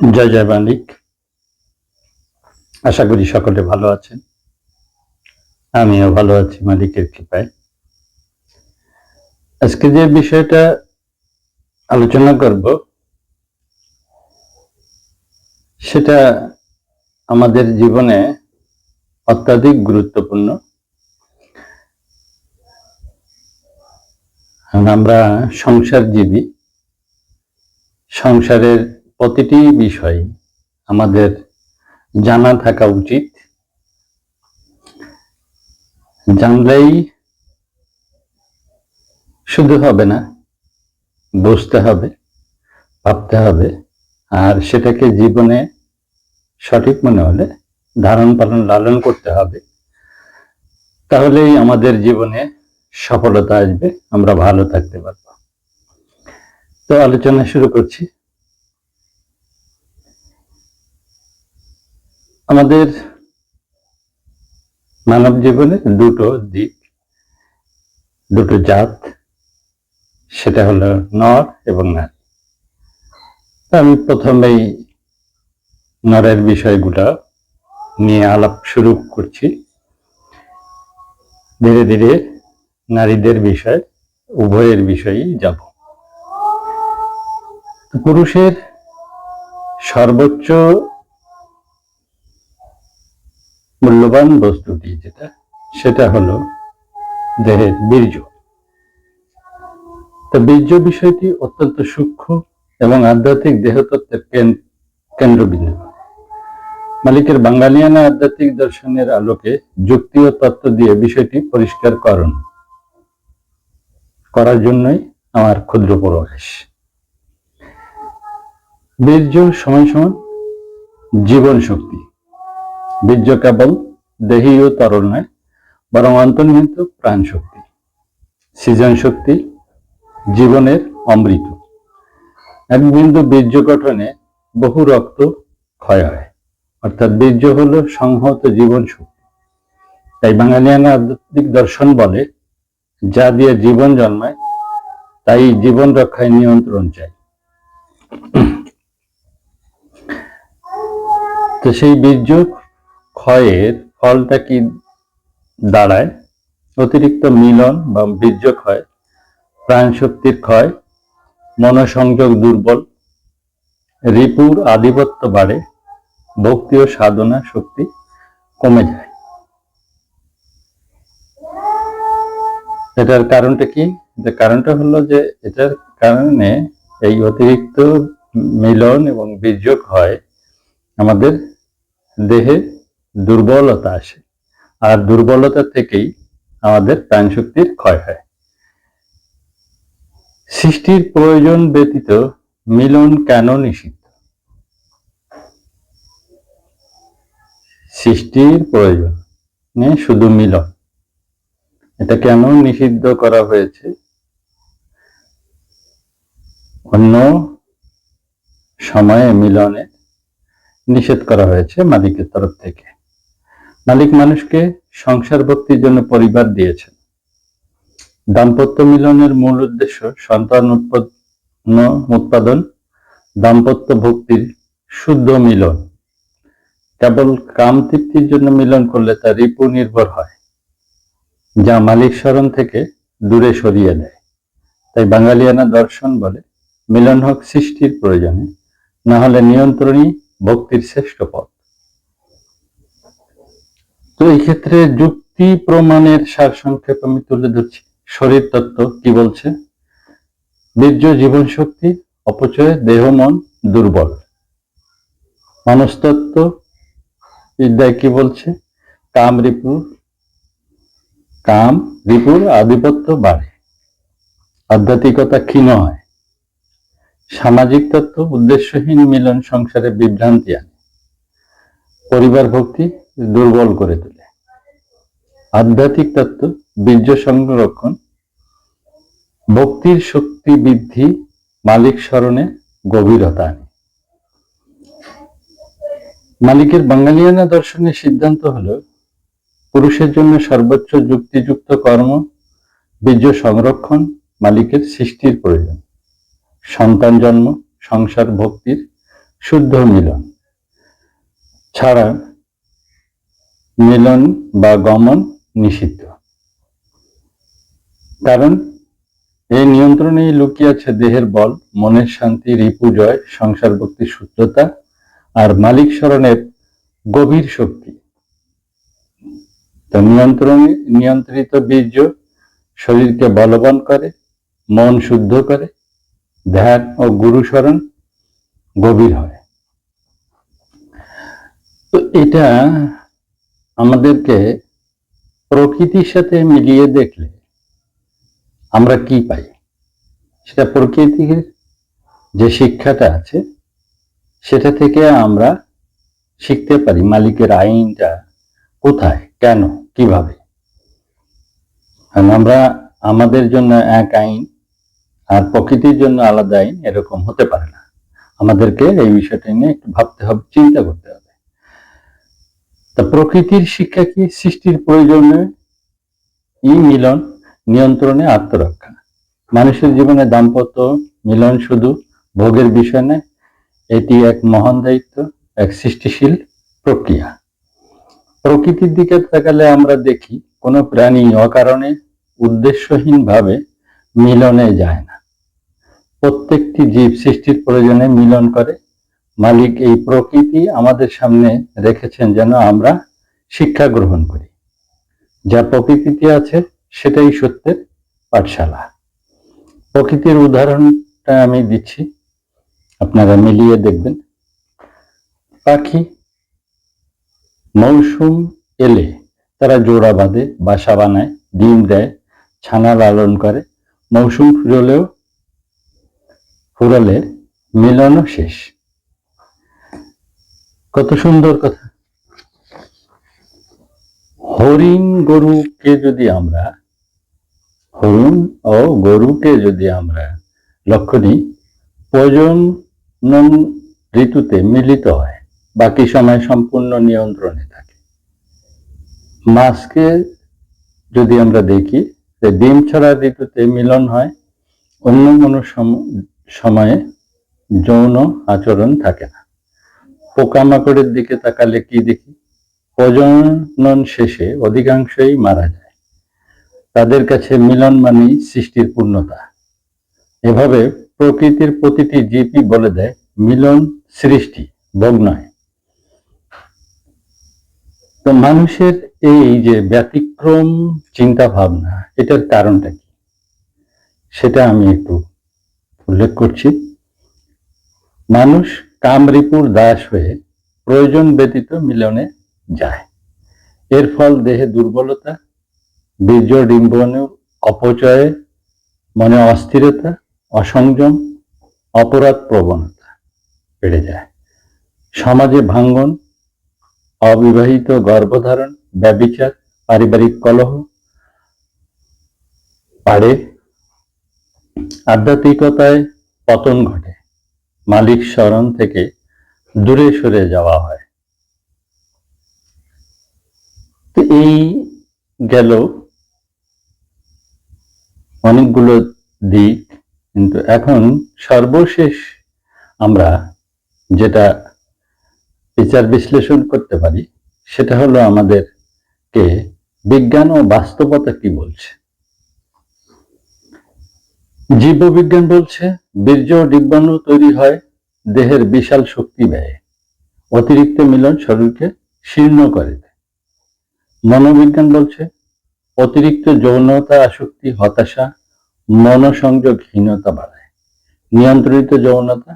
জয় জয় মালিক আশা করি সকলে ভালো আছেন। আমিও ভালো আছি মালিকের কৃপায়। আজকে যে বিষয়টা আলোচনা করব, সেটা আমাদের জীবনে অত্যাধিক গুরুত্বপূর্ণ। আমরা সংসারজীবী। সংসারের প্রতিটি বিষয় আমাদের জানা থাকা উচিত। জানলেই শুধু হবে না, বুঝতে হবে, ভাবতে হবে, আর সেটাকে জীবনে সঠিক মনে হলে ধারণ পালন, লালন করতে হবে। তাহলেই আমাদের জীবনে সফলতা আসবে, আমরা ভালো থাকতে পারব। তো আলোচনা শুরু করছি। আমাদের মানব জীবনে দুটো দিক, দুটো জাত, সেটা হলো নর এবং নারী। আমি প্রথমেই নরের বিষয়গুলো নিয়ে আলাপ শুরু করছি। ধীরে ধীরে নারীদের বিষয়, উভয়ের বিষয়েই যাব। পুরুষের সর্বোচ্চ মূল্যবান বস্তুটি যেটা, সেটা হলো দেহের বীর্য। তো বীর্য বিষয়টি অত্যন্ত সূক্ষ্ম এবং আধ্যাত্মিক দেহতত্ত্বের কেন্দ্রবিন্দু। মালিকের বাঙালিয়ানা আধ্যাত্মিক দর্শনের আলোকে যুক্তি ও তত্ত্ব দিয়ে বিষয়টি পরিষ্কার করণ করার জন্যই আমার ক্ষুদ্র প্রবেশ বীর্য সমান সমান জীবন শক্তি। বীর্য কেবল দেহী ও তরল নয়, বরং অন্তর্নিহিত প্রাণ শক্তি সৃজন শক্তি জীবনের অমৃত। এক বিন্দু বীর্য গঠনে বহু রক্ত ক্ষয় হয়, অর্থাৎ বীর্য হল সংহত জীবন শক্তি। তাই বাঙালিয়ানা আধ্যাত্মিক দর্শন বলে, যা দিয়ে জীবন জন্মায়, তাই জীবন রক্ষায় নিয়ন্ত্রণ চাই। তো সেই বীর্য ক্ষয়ের ফলটা কি দাঁড়ায়? অতিরিক্ত মিলন বা বীর্য ক্ষয় প্রাণ শক্তির ক্ষয়, মনসংযোগ দুর্বল, রিপুর আধিপত্য বাড়ে, ভক্তি ও সাধনা শক্তি কমে যায়। এটার কারণটা কি? এটার কারণটা হলো যে এটার কারণে এই অতিরিক্ত মিলন এবং বীর্যক হয় আমাদের দেহে দুর্বলতা আসে। আর দুর্বলতা থেকেই আমাদের প্রাণ শক্তির ক্ষয় হয়। সৃষ্টির প্রয়োজন ব্যতীত মিলন কেন নিষিদ্ধ? সৃষ্টির প্রয়োজন শুধু মিলন। এটা কেন নিষিদ্ধ করা হয়েছে? অন্য সময়ে মিলনে নিষেধ করা হয়েছে মালিকের তরফ থেকে। মালিক মানুষকে সংসার ভক্তির জন্য পরিবার দিয়েছেন। দাম্পত্য মিলনের মূল উদ্দেশ্য সন্তান উৎপন্ন, উৎপাদন, দাম্পত্য ভক্তির শুদ্ধ মিলন। কেবল কাম তৃপ্তির জন্য মিলন করলে তা রিপু নির্ভর হয়, যা মালিক স্মরণ থেকে দূরে সরিয়ে দেয়। তাই বাঙালিয়ানা দর্শন বলে, মিলন হোক সৃষ্টির প্রয়োজনে না হলে নিয়ন্ত্রণই ভক্তির শ্রেষ্ঠ পথ। তো এই ক্ষেত্রে যুক্তি প্রমাণের সার সংক্ষেপ আমি তুলে ধরছি। শরীর তত্ত্ব কি বলছে? বীর্য, জীবন শক্তি, অপচয়, দেহ, মন দুর্বল। মনস্তত্ত্ব বিদ্যায় কি বলছে? কাম, রিপুর। কাম, রিপুর আধিপত্য বাড়ে। আধ্যাত্মিকতা ক্ষীণ হয় সামাজিক তত্ত্ব উদ্দেশ্যহীন মিলন সংসারে বিভ্রান্তি আনে। পরিবার ভক্তি দুর্বল করে তোলে। আধ্যাত্মিক তত্ত্ব, বীর্য সংরক্ষণ, ভক্তির শক্তি বৃদ্ধি, মালিক স্মরণে গভীরতা আনে। মালিকের বাঙালিয়ানা দর্শনের সিদ্ধান্ত হলো, পুরুষের জন্য সর্বোচ্চ যুক্তিযুক্ত কর্ম, বীর্য সংরক্ষণ, মালিকের সৃষ্টির প্রয়োজন। সন্তান জন্ম, সংসার ভক্তির শুদ্ধ মিলন। ছাড়া মিলন বা গমন নিষিদ্ধ। কারণ, এই নিয়ন্ত্রণেই লুকিয়ে আছে দেহের বল, মনের শান্তি, রিপু জয়, সংসার ভক্তির সূত্রতা, আর মালিক স্মরণের গভীর শক্তি। তো নিয়ন্ত্রণে, নিয়ন্ত্রিত বীর্য শরীরকে বলবান করে, মন শুদ্ধ করে, ধ্যান ও গুরু স্মরণ গভীর হয়। তো এটা আমাদেরকে প্রকৃতির সাথে মিলিয়ে দেখলে আমরা কি পাই? সেটা প্রকৃতির যে শিক্ষাটা আছে, সেটা থেকে আমরা শিখতে পারি। মালিকের আইনটা কোথায়, কেন, কীভাবে? আমরা আমাদের জন্য এক আইন আর প্রকৃতির জন্য আলাদা আইন এরকম হতে পারে না। আমাদেরকে এই বিষয়টা নিয়ে একটু ভাবতে হবে, চিন্তা করতে হবে। তা প্রকৃতির শিক্ষা কি? সৃষ্টির প্রয়োজনে ই মিলন, নিয়ন্ত্রণে আত্মরক্ষা। মানুষের জীবনে দাম্পত্য মিলন শুধু ভোগের বিষয় নয়, এটি এক মহান দায়িত্ব, এক সৃষ্টিশীল প্রক্রিয়া। প্রকৃতির দিকে তাকালে আমরা দেখি, কোনো প্রাণী অকারণে উদ্দেশ্যহীনভাবে মিলনে যায় না। প্রত্যেকটি জীব সৃষ্টির প্রয়োজনে মিলন করে মালিক এই প্রকৃতি আমাদের সামনে রেখেছেন যেন আমরা শিক্ষা গ্রহণ করি। যা প্রকৃতিতে আছে, সেটাই সত্যের পাঠশালা। প্রকৃতির উদাহরণটা আমি দিচ্ছি, আপনারা মিলিয়ে দেখবেন। পাখি মৌসুম এলে তারা জোড়া বাঁধে, বাসা বানায়, ডিম দেয়, ছানা লালন করে। মৌসুম ফুরলেও ফুরলে মিলনও শেষ। কত সুন্দর কথা। হরিণ গরুকে যদি আমরা, হরিণ ও গরুকে যদি আমরা লক্ষ্য নিই প্রজনন ঋতুতে মিলিত হয়, বাকি সময় সম্পূর্ণ নিয়ন্ত্রণে থাকে। মাছকে যদি আমরা দেখি, যে ডিম ছড়া ঋতুতে মিলন হয়, অন্য কোনো সম- সময়ে যৌন আচরণ থাকে না। পোকামাকড়ের দিকে তাকালে কি দেখি? প্রজনন শেষে অধিকাংশই মারা যায়। তাদের কাছে মিলন মানেই সৃষ্টির পূর্ণতা। এভাবে প্রকৃতির প্রতিটি জীবই বলে দেয় মিলন সৃষ্টি, ভোগ নয়। তো মানুষের এই যে ব্যতিক্রম চিন্তা ভাবনা এটার কারণটা কি? সেটা আমি একটু উল্লেখ করছি। মানুষ কামরিপুর দাস হয়ে প্রয়োজন ব্যতীত মিলনে যায়। এর ফল দেহে দুর্বলতা, বীর্য ডিম্বনের অপচয়ে, মনে অস্থিরতা, অসংযম, অপরাধ প্রবণতা বেড়ে যায়। সমাজে ভাঙ্গন, অবিবাহিত গর্ভধারণ, ব্যবিচার, পারিবারিক কলহ পারে আধ্যাত্মিকতায় পতন ঘটে। মালিক স্মরণ থেকে দূরে সরে যাওয়া হয়। তো এই গেল অনেকগুলো দিক, কিন্তু এখন সর্বশেষ আমরা যেটা বিচার বিশ্লেষণ করতে পারি, সেটা হলো আমাদেরকে বিজ্ঞান ও বাস্তবতা কি বলছে? জীববিজ্ঞান বলছে বীর্য ডিব্বাণু তৈরি হয়, দেহের বিশাল শক্তি ব্যয়ে। অতিরিক্ত মিলন শরীরকে শীর্ণ করে মনোবিজ্ঞান বলছে, অতিরিক্ত যৌনতা আসক্তি, হতাশা, মনসংযোগহীনতা বাড়ায়। নিয়ন্ত্রিত যৌনতা